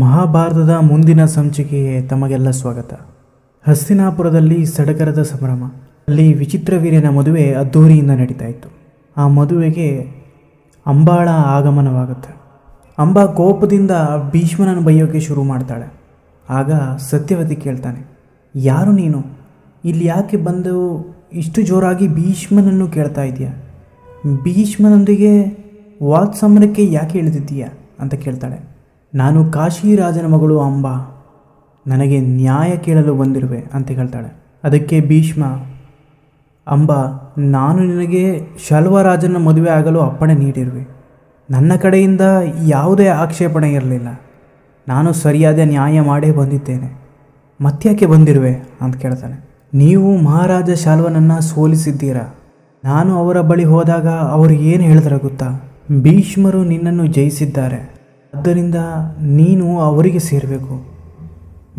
ಮಹಾಭಾರತದ ಮುಂದಿನ ಸಂಚಿಕೆಗೆ ತಮಗೆಲ್ಲ ಸ್ವಾಗತ. ಹಸ್ತಿನಾಪುರದಲ್ಲಿ ಸಡಗರದ ಸಂಭ್ರಮ. ಅಲ್ಲಿ ವಿಚಿತ್ರ ವೀರ್ಯನ ಮದುವೆ ಅದ್ಧೂರಿಯಿಂದ ನಡೀತಾ ಇತ್ತು. ಆ ಮದುವೆಗೆ ಅಂಬಾಳ ಆಗಮನವಾಗುತ್ತೆ. ಅಂಬಾ ಕೋಪದಿಂದ ಭೀಷ್ಮನನ್ನು ಬೈಯೋಕೆ ಶುರು ಮಾಡ್ತಾಳೆ. ಆಗ ಸತ್ಯವತಿ ಕೇಳ್ತಾನೆ, ಯಾರು ನೀನು? ಇಲ್ಲಿ ಯಾಕೆ ಬಂದು ಇಷ್ಟು ಜೋರಾಗಿ ಭೀಷ್ಮನನ್ನು ಕೇಳ್ತಾ ಇದೆಯಾ ಭೀಷ್ಮನೊಂದಿಗೆ ವಾತ್ಸಮರಕ್ಕೆ ಯಾಕೆ ಇಳಿದಿದ್ದೀಯಾ? ಅಂತ ಕೇಳ್ತಾಳೆ. ನಾನು ಕಾಶಿರಾಜನ ಮಗಳು ಅಂಬಾ, ನನಗೆ ನ್ಯಾಯ ಕೇಳಲು ಬಂದಿರುವೆ ಅಂತ ಹೇಳ್ತಾಳೆ. ಅದಕ್ಕೆ ಭೀಷ್ಮ, ಅಂಬಾ, ನಾನು ನಿನಗೆ ಶಲ್ವರಾಜನ ಮದುವೆ ಆಗಲು ಅಪ್ಪಣೆ ನೀಡಿರುವೆ. ನನ್ನ ಕಡೆಯಿಂದ ಯಾವುದೇ ಆಕ್ಷೇಪಣೆ ಇರಲಿಲ್ಲ. ನಾನು ಸರಿಯಾದ ನ್ಯಾಯ ಮಾಡೇ ಬಂದಿದ್ದೇನೆ. ಮತ್ತ್ಯಾಕೆ ಬಂದಿರುವೆ ಅಂತ ಕೇಳ್ತಾನೆ ನೀವು ಮಹಾರಾಜ ಶಾಲ್ವನನ್ನು ಸೋಲಿಸಿದ್ದೀರಾ? ನಾನು ಅವರ ಬಳಿ ಹೋದಾಗ ಅವರು ಏನು ಹೇಳಿದ್ರೆ ಗೊತ್ತಾ? ಭೀಷ್ಮರು ನಿನ್ನನ್ನು ಜಯಿಸಿದ್ದಾರೆ. ಆದ್ದರಿಂದ ನೀನು ಅವರಿಗೆ ಸೇರಬೇಕು.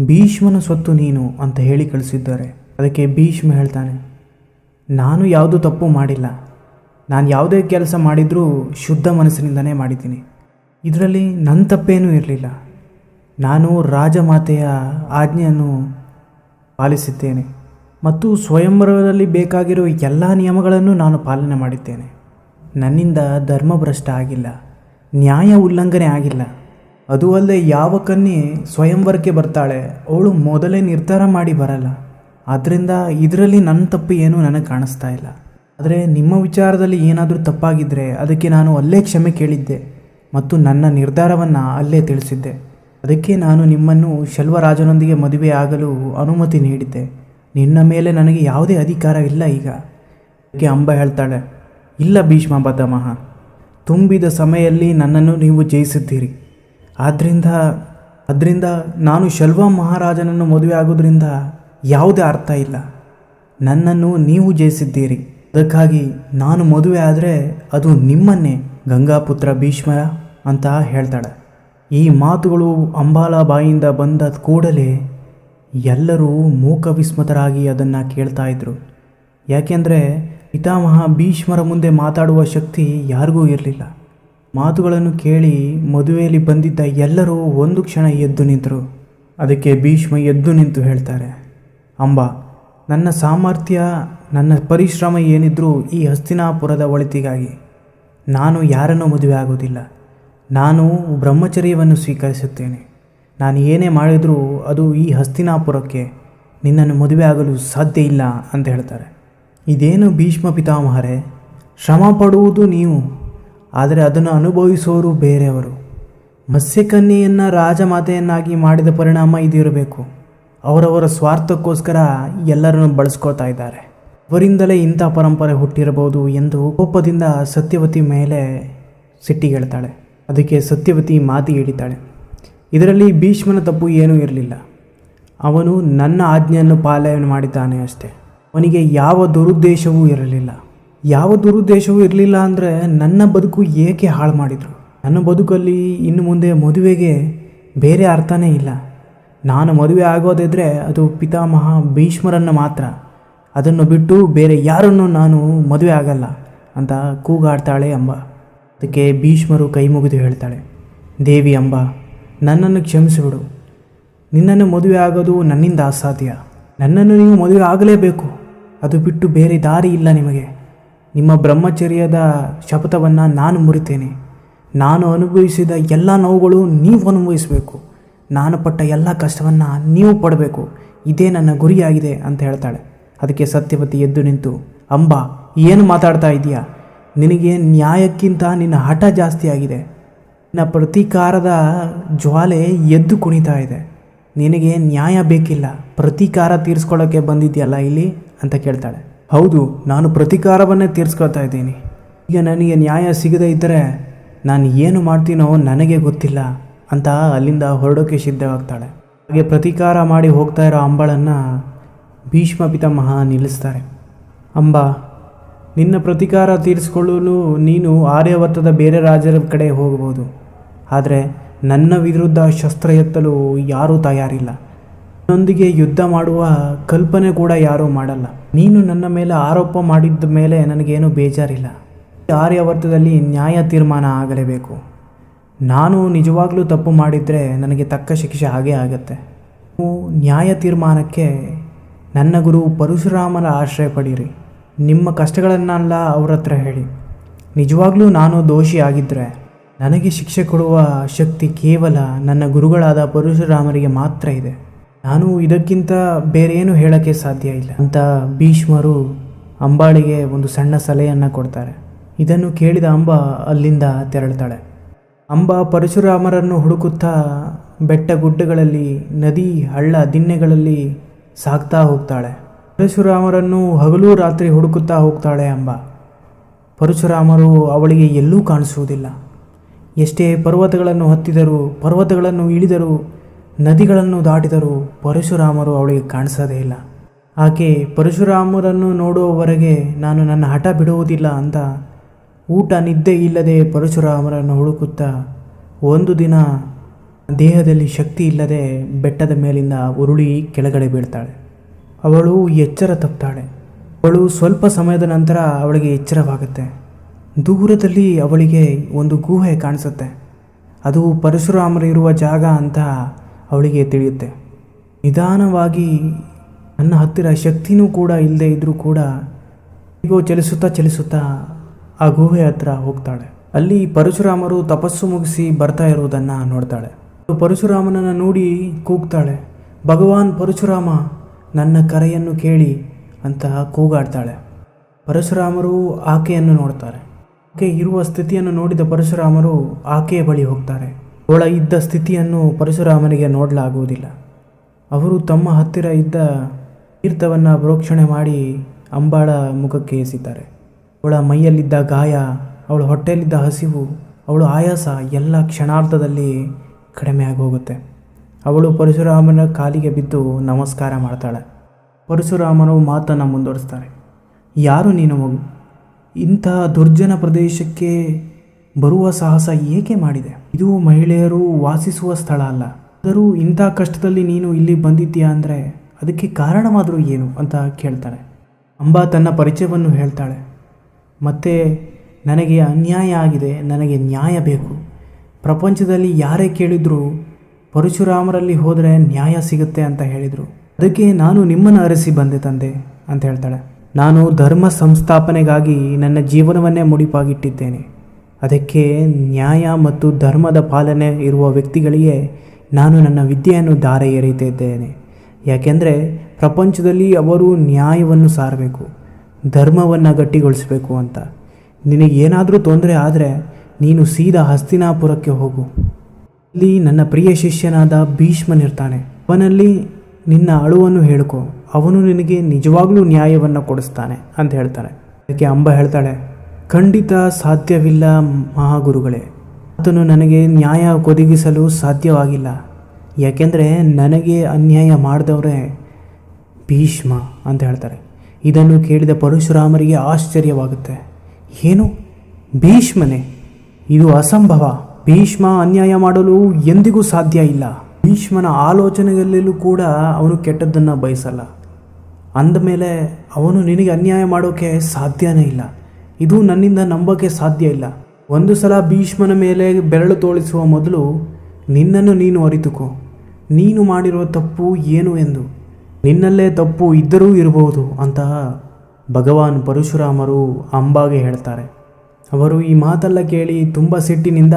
ಭೀಷ್ಮನ ಸ್ವತ್ತು ನೀನು ಅಂತ ಹೇಳಿ ಕಳಿಸಿದ್ದಾರೆ. ಅದಕ್ಕೆ ಭೀಷ್ಮ ಹೇಳ್ತಾನೆ, ನಾನು ಯಾವುದೂ ತಪ್ಪು ಮಾಡಿಲ್ಲ. ನಾನು ಯಾವುದೇ ಕೆಲಸ ಮಾಡಿದರೂ ಶುದ್ಧ ಮನಸ್ಸಿನಿಂದನೇ ಮಾಡಿದ್ದೀನಿ. ಇದರಲ್ಲಿ ನನ್ನ ತಪ್ಪೇನೂ ಇರಲಿಲ್ಲ. ನಾನು ರಾಜಮಾತೆಯ ಆಜ್ಞೆಯನ್ನು ಪಾಲಿಸಿದ್ದೇನೆ ಮತ್ತು ಸ್ವಯಂವರದಲ್ಲಿ ಬೇಕಾಗಿರೋ ಎಲ್ಲ ನಿಯಮಗಳನ್ನು ನಾನು ಪಾಲನೆ ಮಾಡಿದ್ದೇನೆ. ನನ್ನಿಂದ ಧರ್ಮಭ್ರಷ್ಟ ಆಗಿಲ್ಲ. ನ್ಯಾಯ ಉಲ್ಲಂಘನೆ ಆಗಿಲ್ಲ. ಅದು ಅಲ್ಲದೆ ಯಾವ ಕನ್ನಿ ಸ್ವಯಂವರಕ್ಕೆ ಬರ್ತಾಳೆ, ಅವಳು ಮೊದಲೇ ನಿರ್ಧಾರ ಮಾಡಿ ಬರಲ್ಲ. ಆದ್ದರಿಂದ ಇದರಲ್ಲಿ ನನ್ನ ತಪ್ಪು ಏನೂ ನನಗೆ ಕಾಣಿಸ್ತಾ ಇಲ್ಲ. ಆದರೆ ನಿಮ್ಮ ವಿಚಾರದಲ್ಲಿ ಏನಾದರೂ ತಪ್ಪಾಗಿದ್ದರೆ ಅದಕ್ಕೆ ನಾನು ಅಲ್ಲೇ ಕ್ಷಮೆ ಕೇಳಿದ್ದೆ ಮತ್ತು ನನ್ನ ನಿರ್ಧಾರವನ್ನು ಅಲ್ಲೇ ತಿಳಿಸಿದ್ದೆ. ಅದಕ್ಕೆ ನಾನು ನಿಮ್ಮನ್ನು ಶಲ್ವರಾಜನೊಂದಿಗೆ ಮದುವೆ ಆಗಲು ಅನುಮತಿ ನೀಡಿದ್ದೆ. ನಿನ್ನ ಮೇಲೆ ನನಗೆ ಯಾವುದೇ ಅಧಿಕಾರವಿಲ್ಲ ಈಗ. ಅದಕ್ಕೆ ಅಂಬ ಹೇಳ್ತಾಳೆ, ಇಲ್ಲ ಭೀಷ್ಮ ಬದಮಹ ತುಂಬಿದ ಸಮಯಲ್ಲಿ ನನ್ನನ್ನು ನೀವು ಜಯಿಸಿದ್ದೀರಿ. ಆದ್ದರಿಂದ ಅದರಿಂದ ನಾನು ಶಲ್ವ ಮಹಾರಾಜನನ್ನು ಮದುವೆ ಆಗೋದ್ರಿಂದ ಯಾವುದೇ ಅರ್ಥ ಇಲ್ಲ. ನನ್ನನ್ನು ನೀವು ಜಯಿಸಿದ್ದೀರಿ. ಅದಕ್ಕಾಗಿ ನಾನು ಮದುವೆ ಆದರೆ ಅದು ನಿಮ್ಮನ್ನೇ, ಗಂಗಾಪುತ್ರ ಭೀಷ್ಮರ ಅಂತ ಹೇಳ್ತಾಳೆ. ಈ ಮಾತುಗಳು ಅಂಬಾಲಾ ಬಾಯಿಂದ ಬಂದ ಕೂಡಲೇ ಎಲ್ಲರೂ ಮೂಕ ವಿಸ್ಮತರಾಗಿ ಅದನ್ನು ಕೇಳ್ತಾ ಇದ್ರು. ಯಾಕೆಂದರೆ ಪಿತಾಮಹ ಭೀಷ್ಮರ ಮುಂದೆ ಮಾತಾಡುವ ಶಕ್ತಿ ಯಾರಿಗೂ ಇರಲಿಲ್ಲ. ಮಾತುಗಳನ್ನು ಕೇಳಿ ಮದುವೆಯಲ್ಲಿ ಬಂದಿದ್ದ ಎಲ್ಲರೂ ಒಂದು ಕ್ಷಣ ಎದ್ದು ನಿಂತರು. ಅದಕ್ಕೆ ಭೀಷ್ಮ ಎದ್ದು ನಿಂತು ಹೇಳ್ತಾರೆ, ಅಂಬ, ನನ್ನ ಸಾಮರ್ಥ್ಯ, ನನ್ನ ಪರಿಶ್ರಮ ಏನಿದ್ರೂ ಈ ಹಸ್ತಿನಾಪುರದ ಒಳಿತಿಗಾಗಿ. ನಾನು ಯಾರನ್ನೂ ಮದುವೆ ಆಗೋದಿಲ್ಲ ನಾನು ಬ್ರಹ್ಮಚರ್ಯವನ್ನು ಸ್ವೀಕರಿಸುತ್ತೇನೆ. ನಾನು ಏನೇ ಮಾಡಿದರೂ ಅದು ಈ ಹಸ್ತಿನಾಪುರಕ್ಕೆ ನಿನ್ನನ್ನು ಮದುವೆ ಆಗಲು ಸಾಧ್ಯ ಇಲ್ಲ ಅಂತ ಹೇಳ್ತಾರೆ. ಇದೇನು ಭೀಷ್ಮ ಪಿತಾಮಹರೇ? ಶ್ರಮ ಪಡುವುದು ನೀವು, ಆದರೆ ಅದನ್ನು ಅನುಭವಿಸೋರು ಬೇರೆಯವರು. ಮತ್ಸ್ಯಕನ್ಯೆಯನ್ನು ರಾಜಮಾತೆಯನ್ನಾಗಿ ಮಾಡಿದ ಪರಿಣಾಮ ಇದಿರಬೇಕು. ಅವರವರ ಸ್ವಾರ್ಥಕ್ಕೋಸ್ಕರ ಎಲ್ಲರನ್ನು ಬಳಸ್ಕೋತಾ ಇದ್ದಾರೆ. ಅವರಿಂದಲೇ ಇಂಥ ಪರಂಪರೆ ಹುಟ್ಟಿರಬಹುದು ಎಂದು ಕೋಪದಿಂದ ಸತ್ಯವತಿ ಮೇಲೆ ಸಿಟ್ಟಿಗೆಳ್ತಾಳೆ. ಅದಕ್ಕೆ ಸತ್ಯವತಿ ಮಾತಿ ಹಿಡಿತಾಳೆ ಇದರಲ್ಲಿ ಭೀಷ್ಮನ ತಪ್ಪು ಏನೂ ಇರಲಿಲ್ಲ. ಅವನು ನನ್ನ ಆಜ್ಞೆಯನ್ನು ಪಾಲನೆ ಮಾಡಿದ್ದಾನೆ ಅಷ್ಟೇ. ಅವನಿಗೆ ಯಾವ ದುರುದ್ದೇಶವೂ ಇರಲಿಲ್ಲ. ಯಾವ ದುರುದ್ದೇಶವೂ ಇರಲಿಲ್ಲ ಅಂದರೆ ನನ್ನ ಬದುಕು ಏಕೆ ಹಾಳು ಮಾಡಿದರು? ನನ್ನ ಬದುಕಲ್ಲಿ ಇನ್ನು ಮುಂದೆ ಮದುವೆಗೆ ಬೇರೆ ಅರ್ಥನೇ ಇಲ್ಲ. ನಾನು ಮದುವೆ ಆಗೋದಿದ್ರೆ ಅದು ಪಿತಾಮಹ ಭೀಷ್ಮರನ್ನು ಮಾತ್ರ. ಅದನ್ನು ಬಿಟ್ಟು ಬೇರೆ ಯಾರನ್ನು ನಾನು ಮದುವೆ ಆಗಲ್ಲ ಅಂತ ಕೂಗಾಡ್ತಾಳೆ ಅಂಬ. ಅದಕ್ಕೆ ಭೀಷ್ಮರು ಕೈ ಮುಗಿದು ಹೇಳ್ತಾಳೆ, ದೇವಿ ಅಂಬ, ನನ್ನನ್ನು ಕ್ಷಮಿಸಿಬಿಡು. ನಿನ್ನನ್ನು ಮದುವೆ ಆಗೋದು ನನ್ನಿಂದ ಅಸಾಧ್ಯ. ನನ್ನನ್ನು ನೀವು ಮದುವೆ ಆಗಲೇಬೇಕು. ಅದು ಬಿಟ್ಟು ಬೇರೆ ದಾರಿ ಇಲ್ಲ ನಿಮಗೆ. ನಿಮ್ಮ ಬ್ರಹ್ಮಚರ್ಯದ ಶಪಥವನ್ನು ನಾನು ಮುರಿತೇನೆ. ನಾನು ಅನುಭವಿಸಿದ ಎಲ್ಲ ನೋವುಗಳು ನೀವು ಅನುಭವಿಸಬೇಕು. ನಾನು ಪಟ್ಟ ಎಲ್ಲ ಕಷ್ಟವನ್ನು ನೀವು ಪಡಬೇಕು. ಇದೇ ನನ್ನ ಗುರಿಯಾಗಿದೆ ಅಂತ ಹೇಳ್ತಾಳೆ. ಅದಕ್ಕೆ ಸತ್ಯವತಿ ಎದ್ದು ನಿಂತು, ಅಂಬಾ, ಏನು ಮಾತಾಡ್ತಾ ಇದೆಯಾ ನಿನಗೆ ನ್ಯಾಯಕ್ಕಿಂತ ನಿನ್ನ ಹಠ ಜಾಸ್ತಿ ಆಗಿದೆ. ನಿನ್ನ ಪ್ರತೀಕಾರದ ಜ್ವಾಲೆ ಎದ್ದು ಕುಣಿತಾ ಇದೆ. ನಿನಗೆ ನ್ಯಾಯ ಬೇಕಿಲ್ಲ. ಪ್ರತೀಕಾರ ತೀರಿಸ್ಕೊಳ್ಳೋಕ್ಕೆ ಬಂದಿದೆಯಲ್ಲ ಇಲ್ಲಿ? ಅಂತ ಕೇಳ್ತಾಳೆ. ಹೌದು, ನಾನು ಪ್ರತೀಕಾರವನ್ನೇ ತೀರ್ಸ್ಕೊಳ್ತಾ ಇದ್ದೀನಿ. ಈಗ ನನಗೆ ನ್ಯಾಯ ಸಿಗದೇ ಇದ್ದರೆ ನಾನು ಏನು ಮಾಡ್ತೀನೋ ನನಗೆ ಗೊತ್ತಿಲ್ಲ ಅಂತ ಅಲ್ಲಿಂದ ಹೊರಡೋಕೆ ಸಿದ್ಧವಾಗ್ತಾಳೆ. ಹಾಗೆ ಪ್ರತೀಕಾರ ಮಾಡಿ ಹೋಗ್ತಾ ಇರೋ ಅಂಬಳನ್ನು ಭೀಷ್ಮ ಪಿತಾಮಹ ನಿಲ್ಲಿಸ್ತಾರೆ. ಅಂಬ, ನಿನ್ನ ಪ್ರತೀಕಾರ ತೀರಿಸಿಕೊಳ್ಳಲು ನೀನು ಆರ್ಯವರ್ತದ ಬೇರೆ ರಾಜರ ಕಡೆ ಹೋಗ್ಬೋದು ಆದರೆ ನನ್ನ ವಿರುದ್ಧ ಶಸ್ತ್ರ ಎತ್ತಲು ಯಾರೂ ತಯಾರಿಲ್ಲ. ನನ್ನೊಂದಿಗೆ ಯುದ್ಧ ಮಾಡುವ ಕಲ್ಪನೆ ಕೂಡ ಯಾರೂ ಮಾಡಲ್ಲ. ನೀನು ನನ್ನ ಮೇಲೆ ಆರೋಪ ಮಾಡಿದ್ದ ಮೇಲೆ ನನಗೇನು ಬೇಜಾರಿಲ್ಲ. ಆರ್ಯವರ್ತದಲ್ಲಿ ನ್ಯಾಯ ತೀರ್ಮಾನ ಆಗಲೇಬೇಕು. ನಾನು ನಿಜವಾಗ್ಲೂ ತಪ್ಪು ಮಾಡಿದರೆ ನನಗೆ ತಕ್ಕ ಶಿಕ್ಷೆ ಹಾಗೇ ಆಗತ್ತೆ. ನ್ಯಾಯ ತೀರ್ಮಾನಕ್ಕೆ ನನ್ನ ಗುರು ಪರಶುರಾಮರ ಆಶ್ರಯ ಪಡೀರಿ. ನಿಮ್ಮ ಕಷ್ಟಗಳನ್ನೆಲ್ಲ ಅವ್ರ ಹತ್ರ ಹೇಳಿ. ನಿಜವಾಗ್ಲೂ ನಾನು ದೋಷಿ ಆಗಿದ್ದರೆ ನನಗೆ ಶಿಕ್ಷೆ ಕೊಡುವ ಶಕ್ತಿ ಕೇವಲ ನನ್ನ ಗುರುಗಳಾದ ಪರಶುರಾಮರಿಗೆ ಮಾತ್ರ ಇದೆ. ನಾನು ಇದಕ್ಕಿಂತ ಬೇರೆ ಏನು ಹೇಳೋಕ್ಕೆ ಸಾಧ್ಯ ಇಲ್ಲ. ಅಂತ ಭೀಷ್ಮರು ಅಂಬಾಳಿಗೆ ಒಂದು ಸಣ್ಣ ಸಲಹೆಯನ್ನು ಕೊಡ್ತಾರೆ. ಇದನ್ನು ಕೇಳಿದ ಅಂಬ ಅಲ್ಲಿಂದ ತೆರಳ್ತಾಳೆ. ಅಂಬ ಪರಶುರಾಮರನ್ನು ಹುಡುಕುತ್ತಾ ಬೆಟ್ಟ ಗುಡ್ಡಗಳಲ್ಲಿ, ನದಿ, ಹಳ್ಳ, ದಿಣ್ಣೆಗಳಲ್ಲಿ ಸಾಗ್ತಾ ಹೋಗ್ತಾಳೆ. ಪರಶುರಾಮರನ್ನು ಹಗಲು ರಾತ್ರಿ ಹುಡುಕುತ್ತಾ ಹೋಗ್ತಾಳೆ ಅಂಬ. ಪರಶುರಾಮರು ಅವಳಿಗೆ ಎಲ್ಲೂ ಕಾಣಿಸುವುದಿಲ್ಲ. ಎಷ್ಟೇ ಪರ್ವತಗಳನ್ನು ಹತ್ತಿದರೂ, ಪರ್ವತಗಳನ್ನು ಇಳಿದರೂ ನದಿಗಳನ್ನು ದಾಟಿದರೂ ಪರಶುರಾಮರು ಅವಳಿಗೆ ಕಾಣಿಸೋದೇ ಇಲ್ಲ. ಆಕೆ, ಪರಶುರಾಮರನ್ನು ನೋಡುವವರೆಗೆ ನಾನು ನನ್ನ ಹಠ ಬಿಡುವುದಿಲ್ಲ ಅಂತ ಊಟ ನಿದ್ದೆ ಇಲ್ಲದೆ ಪರಶುರಾಮರನ್ನು ಹುಡುಕುತ್ತಾ ಒಂದು ದಿನ ದೇಹದಲ್ಲಿ ಶಕ್ತಿ ಇಲ್ಲದೆ ಬೆಟ್ಟದ ಮೇಲಿಂದ ಉರುಳಿ ಕೆಳಗಡೆ ಬೀಳ್ತಾಳೆ. ಅವಳು ಎಚ್ಚರ ತಪ್ತಾಳೆ. ಅವಳು ಸ್ವಲ್ಪ ಸಮಯದ ನಂತರ ಅವಳಿಗೆ ಎಚ್ಚರವಾಗುತ್ತೆ. ದೂರದಲ್ಲಿ ಅವಳಿಗೆ ಒಂದು ಗುಹೆ ಕಾಣಿಸುತ್ತೆ. ಅದು ಪರಶುರಾಮರು ಇರುವ ಜಾಗ ಅಂತ ಅವಳಿಗೆ ತಿಳಿಯುತ್ತೆ. ನಿಧಾನವಾಗಿ ನನ್ನ ಹತ್ತಿರ ಶಕ್ತಿನೂ ಕೂಡ ಇಲ್ಲದೆ ಇದ್ದರೂ ಕೂಡ ಹೇಗೋ ಚಲಿಸುತ್ತಾ ಚಲಿಸುತ್ತಾ ಆ ಗುಹೆ ಹತ್ರ ಹೋಗ್ತಾಳೆ. ಅಲ್ಲಿ ಪರಶುರಾಮರು ತಪಸ್ಸು ಮುಗಿಸಿ ಬರ್ತಾ ಇರುವುದನ್ನು ನೋಡ್ತಾಳೆ. ಪರಶುರಾಮನನ್ನು ನೋಡಿ ಕೂಗ್ತಾಳೆ. ಭಗವಾನ್ ಪರಶುರಾಮ ನನ್ನ ಕರೆಯನ್ನು ಕೇಳಿ ಅಂತ ಕೂಗಾಡ್ತಾಳೆ. ಪರಶುರಾಮರು ಆಕೆಯನ್ನು ನೋಡ್ತಾರೆ. ಆಕೆ ಇರುವ ಸ್ಥಿತಿಯನ್ನು ನೋಡಿದ ಪರಶುರಾಮರು ಆಕೆಯ ಬಳಿ ಹೋಗ್ತಾರೆ. ಅವಳ ಇದ್ದ ಸ್ಥಿತಿಯನ್ನು ಪರಶುರಾಮನಿಗೆ ನೋಡಲಾಗುವುದಿಲ್ಲ. ಅವರು ತಮ್ಮ ಹತ್ತಿರ ಇದ್ದ ತೀರ್ಥವನ್ನು ಪ್ರೋಕ್ಷಣೆ ಮಾಡಿ ಅಂಬಾಳ ಮುಖಕ್ಕೆ ಎಸಿತಾರೆ ಅವಳ ಮೈಯಲ್ಲಿದ್ದ ಗಾಯ, ಅವಳ ಹೊಟ್ಟೆಯಲ್ಲಿದ್ದ ಹಸಿವು, ಅವಳು ಆಯಾಸ ಎಲ್ಲ ಕ್ಷಣಾರ್ಥದಲ್ಲಿ ಕಡಿಮೆ ಆಗೋಗುತ್ತೆ. ಅವಳು ಪರಶುರಾಮನ ಕಾಲಿಗೆ ಬಿದ್ದು ನಮಸ್ಕಾರ ಮಾಡ್ತಾಳೆ. ಪರಶುರಾಮನು ಮಾತನ್ನು ಮುಂದುವರಿಸ್ತಾರೆ ಯಾರು ನೀನು ಮಗು? ಇಂಥ ದುರ್ಜನ ಪ್ರದೇಶಕ್ಕೆ ಬರುವ ಸಾಹಸ ಏಕೆ ಮಾಡಿದೆ? ಇದು ಮಹಿಳೆಯರು ವಾಸಿಸುವ ಸ್ಥಳ ಅಲ್ಲ. ಆದರೂ ಇಂಥ ಕಷ್ಟದಲ್ಲಿ ನೀನು ಇಲ್ಲಿ ಬಂದಿದ್ದೀಯಾ ಅಂದರೆ ಅದಕ್ಕೆ ಕಾರಣವಾದರೂ ಏನು ಅಂತ ಕೇಳ್ತಾಳೆ. ಅಂಬಾ ತನ್ನ ಪರಿಚಯವನ್ನು ಹೇಳ್ತಾಳೆ. ಮತ್ತೆ, ನನಗೆ ಅನ್ಯಾಯ ಆಗಿದೆ, ನನಗೆ ನ್ಯಾಯ ಬೇಕು. ಪ್ರಪಂಚದಲ್ಲಿ ಯಾರೇ ಕೇಳಿದರೂ ಪರಶುರಾಮರಲ್ಲಿ ಹೋದರೆ ನ್ಯಾಯ ಸಿಗುತ್ತೆ ಅಂತ ಹೇಳಿದರು. ಅದಕ್ಕೆ ನಾನು ನಿಮ್ಮನ್ನು ಅರಸಿ ಬಂದೆ ತಂದೆ ಅಂತ ಹೇಳ್ತಾಳೆ. ನಾನು ಧರ್ಮ ಸಂಸ್ಥಾಪನೆಗಾಗಿ ನನ್ನ ಜೀವನವನ್ನೇ ಮುಡಿಪಾಗಿಟ್ಟಿದ್ದೇನೆ. ಅದಕ್ಕೆ ನ್ಯಾಯ ಮತ್ತು ಧರ್ಮದ ಪಾಲನೆ ಇರುವ ವ್ಯಕ್ತಿಗಳಿಗೆ ನಾನು ನನ್ನ ವಿದ್ಯೆಯನ್ನು ದಾರೆ ಎರೆಯುತ್ತಿದ್ದೇನೆ ಯಾಕೆಂದರೆ ಪ್ರಪಂಚದಲ್ಲಿ ಅವರು ನ್ಯಾಯವನ್ನು ಸಾರಬೇಕು, ಧರ್ಮವನ್ನು ಗಟ್ಟಿಗೊಳಿಸಬೇಕು ಅಂತ. ನಿನಗೆ ಏನಾದರೂ ತೊಂದರೆ ಆದರೆ ನೀನು ಸೀದಾ ಹಸ್ತಿನಾಪುರಕ್ಕೆ ಹೋಗು. ಇಲ್ಲಿ ನನ್ನ ಪ್ರಿಯ ಶಿಷ್ಯನಾದ ಭೀಷ್ಮನಿರ್ತಾನೆ ಅವನಲ್ಲಿ ನಿನ್ನ ಅಳುವನ್ನು ಹೇಳ್ಕೊ. ಅವನು ನಿನಗೆ ನಿಜವಾಗ್ಲೂ ನ್ಯಾಯವನ್ನು ಕೊಡಿಸ್ತಾನೆ ಅಂತ ಹೇಳ್ತಾನೆ. ಅದಕ್ಕೆ ಅಂಬ ಹೇಳ್ತಾಳೆ ಖಂಡಿತ ಸಾಧ್ಯವಿಲ್ಲ ಮಹಾಗುರುಗಳೇ. ಆತನು ನನಗೆ ನ್ಯಾಯ ಒದಗಿಸಲು ಸಾಧ್ಯವಾಗಿಲ್ಲ. ಯಾಕೆಂದರೆ ನನಗೆ ಅನ್ಯಾಯ ಮಾಡಿದವರೇ ಭೀಷ್ಮ ಅಂತ ಹೇಳ್ತಾರೆ. ಇದನ್ನು ಕೇಳಿದ ಪರಶುರಾಮರಿಗೆ ಆಶ್ಚರ್ಯವಾಗುತ್ತೆ. ಏನು? ಭೀಷ್ಮನೇ? ಇದು ಅಸಂಭವ. ಭೀಷ್ಮ ಅನ್ಯಾಯ ಮಾಡಲು ಎಂದಿಗೂ ಸಾಧ್ಯ ಇಲ್ಲ. ಭೀಷ್ಮನ ಆಲೋಚನೆಯಲ್ಲೂ ಕೂಡ ಅವನು ಕೆಟ್ಟದ್ದನ್ನು ಬಯಸಲ್ಲ. ಅಂದಮೇಲೆ ಅವನು ನಿನಗೆ ಅನ್ಯಾಯ ಮಾಡೋಕ್ಕೆ ಸಾಧ್ಯನೇ ಇಲ್ಲ. ಇದು ನನ್ನಿಂದ ನಂಬೋಕ್ಕೆ ಸಾಧ್ಯ ಇಲ್ಲ. ಒಂದು ಸಲ ಭೀಷ್ಮನ ಮೇಲೆ ಬೆರಳು ತೋಳಿಸುವ ಮೊದಲು ನಿನ್ನನ್ನು ನೀನು ಅರಿತುಕೋ. ನೀನು ಮಾಡಿರುವ ತಪ್ಪು ಏನು ಎಂದು. ನಿನ್ನಲ್ಲೇ ತಪ್ಪು ಇದ್ದರೂ ಇರಬಹುದು ಅಂತ ಭಗವಾನ್ ಪರಶುರಾಮರು ಅಂಬಾಗೆ ಹೇಳ್ತಾರೆ. ಅವರು ಈ ಮಾತೆಲ್ಲ ಕೇಳಿ ತುಂಬ ಸಿಟ್ಟಿನಿಂದ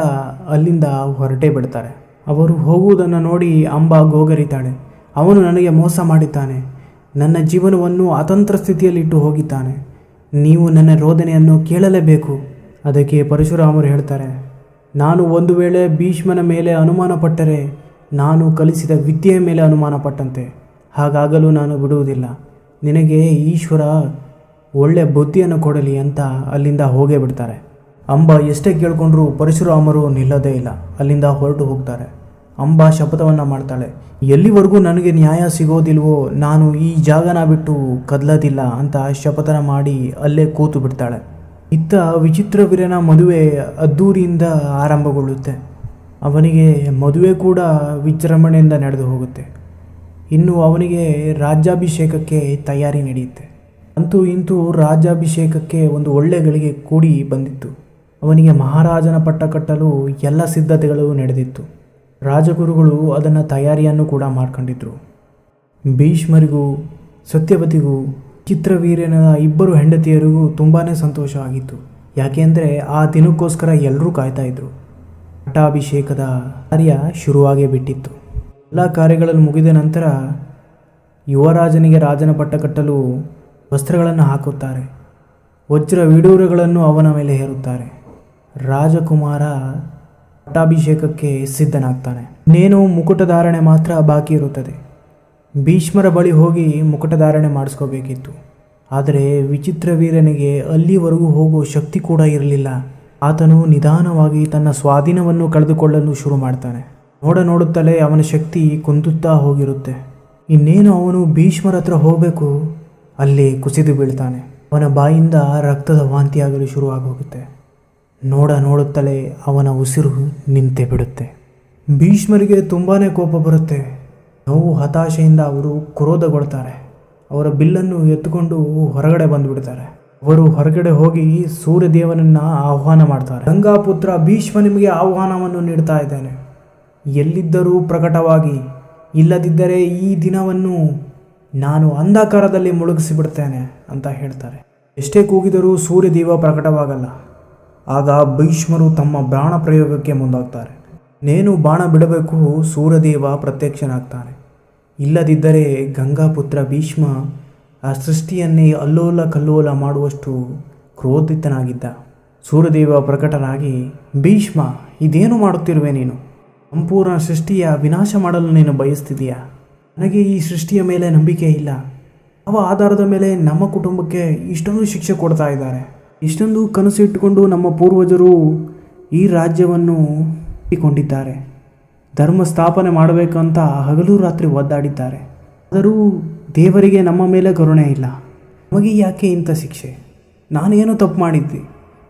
ಅಲ್ಲಿಂದ ಹೊರಟೇ ಬಿಡ್ತಾರೆ. ಅವರು ಹೋಗುವುದನ್ನು ನೋಡಿ ಅಂಬಾ ಗೋಗರಿತಾಳೆ. ಅವನು ನನಗೆ ಮೋಸ ಮಾಡಿದ್ದಾನೆ. ನನ್ನ ಜೀವನವನ್ನು ಅತಂತ್ರ ಸ್ಥಿತಿಯಲ್ಲಿಟ್ಟು ಹೋಗಿದ್ದಾನೆ. ನೀವು ನನ್ನ ರೋದನೆಯನ್ನು ಕೇಳಲೇಬೇಕು. ಅದಕ್ಕೆ ಪರಶುರಾಮರು ಹೇಳ್ತಾರೆ, ನಾನು ಒಂದು ವೇಳೆ ಭೀಷ್ಮನ ಮೇಲೆ ಅನುಮಾನ ಪಟ್ಟರೆ, ನಾನು ಕಲಿಸಿದ ವಿದ್ಯೆಯ ಮೇಲೆ ಅನುಮಾನ ಪಟ್ಟಂತೆ. ಹಾಗಾಗಲು ನಾನು ಬಿಡುವುದಿಲ್ಲ. ನಿನಗೆ ಈಶ್ವರ ಒಳ್ಳೆ ಬುದ್ಧಿಯನ್ನು ಕೊಡಲಿ ಅಂತ ಅಲ್ಲಿಂದ ಹೋಗೇ ಬಿಡ್ತಾರೆ. ಅಂಬ ಎಷ್ಟೇ ಕೇಳಿಕೊಂಡ್ರೂ ಪರಶುರಾಮರು ನಿಲ್ಲದೇ ಇಲ್ಲ. ಅಲ್ಲಿಂದ ಹೊರಟು ಹೋಗ್ತಾರೆ. ಅಂಬ ಶಪಥವನ್ನು ಮಾಡ್ತಾಳೆ. ಎಲ್ಲಿವರೆಗೂ ನನಗೆ ನ್ಯಾಯ ಸಿಗೋದಿಲ್ವೋ, ನಾನು ಈ ಜಾಗನ ಬಿಟ್ಟು ಕದಲೋದಿಲ್ಲ ಅಂತ ಶಪಥನ ಮಾಡಿ ಅಲ್ಲೇ ಕೂತು ಬಿಡ್ತಾಳೆ. ಇತ್ತ ವಿಚಿತ್ರ ವಿಚಿತ್ರವೀರನ ಮದುವೆ ಅದ್ದೂರಿಯಿಂದ ಆರಂಭಗೊಳ್ಳುತ್ತೆ. ಅವನಿಗೆ ಮದುವೆ ಕೂಡ ವಿಜೃಂಭಣೆಯಿಂದ ನಡೆದು ಹೋಗುತ್ತೆ. ಇನ್ನು ಅವನಿಗೆ ರಾಜ್ಯಾಭಿಷೇಕಕ್ಕೆ ತಯಾರಿ ನಡೆಯುತ್ತೆ. ಅಂತೂ ಇಂತೂ ರಾಜ್ಯಾಭಿಷೇಕಕ್ಕೆ ಒಂದು ಒಳ್ಳೆ ಗಳಿಗೆ ಕೂಡಿ ಬಂದಿತ್ತು. ಅವನಿಗೆ ಮಹಾರಾಜನ ಪಟ್ಟ ಕಟ್ಟಲು ಎಲ್ಲ ಸಿದ್ಧತೆಗಳು ನಡೆದಿತ್ತು. ರಾಜಗುರುಗಳು ಅದನ್ನು ತಯಾರಿಯನ್ನು ಕೂಡ ಮಾಡ್ಕೊಂಡಿದ್ರು. ಭೀಷ್ಮರಿಗೂ, ಸತ್ಯವತಿಗೂ ಚಿತ್ರವೀರ್ಯನ ಇಬ್ಬರು ಹೆಂಡತಿಯರಿಗೂ ತುಂಬಾ ಸಂತೋಷ ಆಗಿತ್ತು. ಯಾಕೆಂದರೆ ಆ ದಿನಕ್ಕೋಸ್ಕರ ಎಲ್ಲರೂ ಕಾಯ್ತಾ ಇದ್ರು. ಪಟ್ಟಾಭಿಷೇಕದ ಕಾರ್ಯ ಶುರುವಾಗೇ ಬಿಟ್ಟಿತ್ತು. ಎಲ್ಲ ಕಾರ್ಯಗಳನ್ನು ಮುಗಿದ ನಂತರ ಯುವರಾಜನಿಗೆ ರಾಜನ ಪಟ್ಟ ಕಟ್ಟಲು ವಸ್ತ್ರಗಳನ್ನು ಹಾಕುತ್ತಾರೆ. ವಜ್ರ ವಿಡೂರಗಳನ್ನು ಅವನ ಮೇಲೆ ಹೇರುತ್ತಾರೆ. ರಾಜಕುಮಾರ ಪಟ್ಟಾಭಿಷೇಕಕ್ಕೆ ಸಿದ್ಧನಾಗ್ತಾನೆ. ಇನ್ನೇನು ಮುಕುಟಧಾರಣೆ ಮಾತ್ರ ಬಾಕಿ ಇರುತ್ತದೆ. ಭೀಷ್ಮರ ಬಳಿ ಹೋಗಿ ಮುಕುಟಧಾರಣೆ ಮಾಡಿಸ್ಕೋಬೇಕಿತ್ತು. ಆದರೆ ವಿಚಿತ್ರ ವೀರನಿಗೆ ಅಲ್ಲಿವರೆಗೂ ಹೋಗೋ ಶಕ್ತಿ ಕೂಡ ಇರಲಿಲ್ಲ. ಆತನು ನಿಧಾನವಾಗಿ ತನ್ನ ಸ್ವಾಧೀನವನ್ನು ಕಳೆದುಕೊಳ್ಳಲು ಶುರು ಮಾಡ್ತಾನೆ. ನೋಡ ನೋಡುತ್ತಲೇ ಅವನ ಶಕ್ತಿ ಕುಂದುತ್ತಾ ಹೋಗಿರುತ್ತೆ. ಇನ್ನೇನು ಅವನು ಭೀಷ್ಮರ ಹತ್ರ ಹೋಗಬೇಕು? ಅಲ್ಲಿ ಕುಸಿದು ಬೀಳ್ತಾನೆ. ಅವನ ಬಾಯಿಂದ ರಕ್ತದ ವಾಂತಿಯಾಗಲು ಶುರುವಾಗೋಗುತ್ತೆ. ನೋಡ ನೋಡುತ್ತಲೇ ಅವನ ಉಸಿರು ನಿಂತೆ ಬಿಡುತ್ತೆ. ಭೀಷ್ಮರಿಗೆ ತುಂಬಾ ಕೋಪ ಬರುತ್ತೆ. ನೋವು ಹತಾಶೆಯಿಂದ ಅವರು ಕ್ರೋಧಗೊಳ್ತಾರೆ. ಅವರ ಬಿಲ್ಲನ್ನು ಎತ್ತುಕೊಂಡು ಹೊರಗಡೆ ಬಂದುಬಿಡ್ತಾರೆ. ಅವರು ಹೊರಗಡೆ ಹೋಗಿ ಸೂರ್ಯದೇವನನ್ನು ಆಹ್ವಾನ ಮಾಡ್ತಾರೆ. ಗಂಗಾಪುತ್ರ ಭೀಷ್ಮ ನಿಮಗೆ ಆಹ್ವಾನವನ್ನು ನೀಡ್ತಾ ಇದ್ದಾನೆ. ಎಲ್ಲಿದ್ದರೂ ಪ್ರಕಟವಾಗಿ ಇಲ್ಲದಿದ್ದರೆ ಈ ದಿನವನ್ನು ನಾನು ಅಂಧಕಾರದಲ್ಲಿ ಮುಳುಗಿಸಿಬಿಡ್ತೇನೆ ಅಂತ ಹೇಳ್ತಾರೆ. ಎಷ್ಟೇ ಕೂಗಿದರೂ ಸೂರ್ಯದೇವ ಪ್ರಕಟವಾಗಲ್ಲ. ಆಗ ಭೀಷ್ಮರು ತಮ್ಮ ಬಾಣ ಪ್ರಯೋಗಕ್ಕೆ ಮುಂದಾಗ್ತಾರೆ. ನೇನು ಬಾಣ ಬಿಡಬೇಕು, ಸೂರ್ಯದೇವ ಪ್ರತ್ಯಕ್ಷನಾಗ್ತಾನೆ. ಇಲ್ಲದಿದ್ದರೆ ಗಂಗಾಪುತ್ರ ಭೀಷ್ಮ ಆ ಸೃಷ್ಟಿಯನ್ನೇ ಅಲ್ಲೋಲ ಕಲ್ಲೋಲ ಮಾಡುವಷ್ಟು ಕ್ರೋಧಿತನಾಗಿದ್ದ. ಸೂರ್ಯದೇವ ಪ್ರಕಟನಾಗಿ, ಭೀಷ್ಮ, ಇದೇನು ಮಾಡುತ್ತಿರುವೆ ನೀನು? ಸಂಪೂರ್ಣ ಸೃಷ್ಟಿಯ ವಿನಾಶ ಮಾಡಲು ನೀನು ಬಯಸ್ತಿದೀಯಾ ನನಗೆ ಈ ಸೃಷ್ಟಿಯ ಮೇಲೆ ನಂಬಿಕೆ ಇಲ್ಲ. ಅವ ಆಧಾರದ ಮೇಲೆ ನಮ್ಮ ಕುಟುಂಬಕ್ಕೆ ಇಷ್ಟೊಂದು ಶಿಕ್ಷೆ ಕೊಡ್ತಾ ಇದ್ದಾರೆ? ಇಷ್ಟೊಂದು ಕನಸು ಇಟ್ಟುಕೊಂಡು ನಮ್ಮ ಪೂರ್ವಜರು ಈ ರಾಜ್ಯವನ್ನು ಇಟ್ಟುಕೊಂಡಿದ್ದಾರೆ ಧರ್ಮ ಸ್ಥಾಪನೆ ಮಾಡಬೇಕಂತ ಹಗಲು ರಾತ್ರಿ ಒದ್ದಾಡಿದ್ದಾರೆ. ಆದರೂ ದೇವರಿಗೆ ನಮ್ಮ ಮೇಲೆ ಕರುಣೆ ಇಲ್ಲ. ನಮಗೆ ಯಾಕೆ ಇಂಥ ಶಿಕ್ಷೆ? ನಾನೇನು ತಪ್ಪು ಮಾಡಿದ್ದೆ?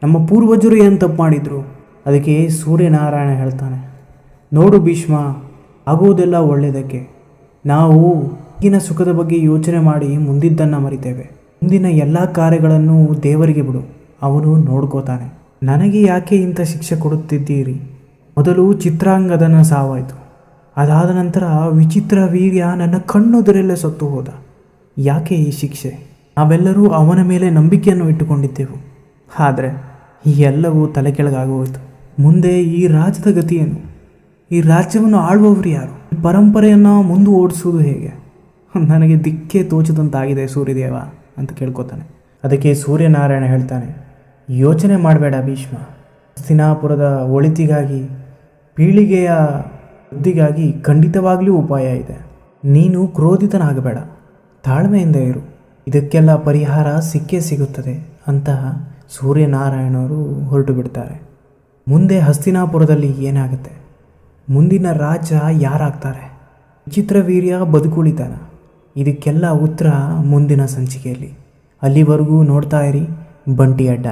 ನಮ್ಮ ಪೂರ್ವಜರು ಏನು ತಪ್ಪು ಮಾಡಿದ್ರು? ಅದಕ್ಕೆ ಸೂರ್ಯನಾರಾಯಣ ಹೇಳ್ತಾನೆ, ನೋಡು ಭೀಷ್ಮ ಆಗುವುದೆಲ್ಲ ಒಳ್ಳೆಯದಕ್ಕೆ ನಾವು ಈಗಿನ ಸುಖದ ಬಗ್ಗೆ ಯೋಚನೆ ಮಾಡಿ ಮುಂದಿದ್ದನ್ನು ಮರಿತೇವೆ. ಮುಂದಿನ ಎಲ್ಲ ಕಾರ್ಯಗಳನ್ನು ದೇವರಿಗೆ ಬಿಡು. ಅವನು ನೋಡ್ಕೋತಾನೆ. ನನಗೆ ಯಾಕೆ ಇಂಥ ಶಿಕ್ಷೆ ಕೊಡುತ್ತಿದ್ದೀರಿ? ಮೊದಲು ಚಿತ್ರಾಂಗದನ ಸಾವಾಯಿತು. ಅದಾದ ನಂತರ ವಿಚಿತ್ರ ವೀರ್ಯ ನನ್ನ ಕಣ್ಣುದರಲ್ಲೇ ಸತ್ತು ಹೋದ. ಯಾಕೆ ಈ ಶಿಕ್ಷೆ? ನಾವೆಲ್ಲರೂ ಅವನ ಮೇಲೆ ನಂಬಿಕೆಯನ್ನು ಇಟ್ಟುಕೊಂಡಿದ್ದೆವು. ಆದರೆ ಈ ಎಲ್ಲವೂ ತಲೆ ಮುಂದೆ ಈ ರಾಜ್ಯದ ಗತಿಯೇನು ಈ ರಾಜ್ಯವನ್ನು ಆಳುವವರು ಯಾರು? ಈ ಪರಂಪರೆಯನ್ನು ಮುಂದೆ ಓಡಿಸುವುದು ಹೇಗೆ? ನನಗೆ ದಿಕ್ಕೇ ತೋಚದಂತಾಗಿದೆ ಸೂರ್ಯದೇವ ಅಂತ ಕೇಳ್ಕೊತಾನೆ. ಅದಕ್ಕೆ ಸೂರ್ಯನಾರಾಯಣ ಹೇಳ್ತಾನೆ ಯೋಚನೆ ಮಾಡಬೇಡ ಭೀಷ್ಮ. ಹಸ್ತಿನಾಪುರದ ಒಳಿತಿಗಾಗಿ, ಪೀಳಿಗೆಯ ವೃದ್ಧಿಗಾಗಿ ಖಂಡಿತವಾಗಲೂ ಉಪಾಯ ಇದೆ. ನೀನು ಕ್ರೋಧಿತನಾಗಬೇಡ. ತಾಳ್ಮೆಯಿಂದ ಇರು. ಇದಕ್ಕೆಲ್ಲ ಪರಿಹಾರ ಸಿಕ್ಕೇ ಸಿಗುತ್ತದೆ ಅಂತ ಸೂರ್ಯನಾರಾಯಣವರು ಹೊರಟು ಬಿಡ್ತಾರೆ. ಮುಂದೆ ಹಸ್ತಿನಾಪುರದಲ್ಲಿ ಏನಾಗುತ್ತೆ? ಮುಂದಿನ ರಾಜ ಯಾರಾಗ್ತಾರೆ? ವಿಚಿತ್ರ ವೀರ್ಯ ಬದುಕುಳಿತಾನ. ಇದಕ್ಕೆಲ್ಲ ಉತ್ತರ ಮುಂದಿನ ಸಂಚಿಕೆಯಲ್ಲಿ. ಅಲ್ಲಿವರೆಗೂ ನೋಡ್ತಾ ಇರಿ, ಬಂಟಿ ಅಡ್ಡ.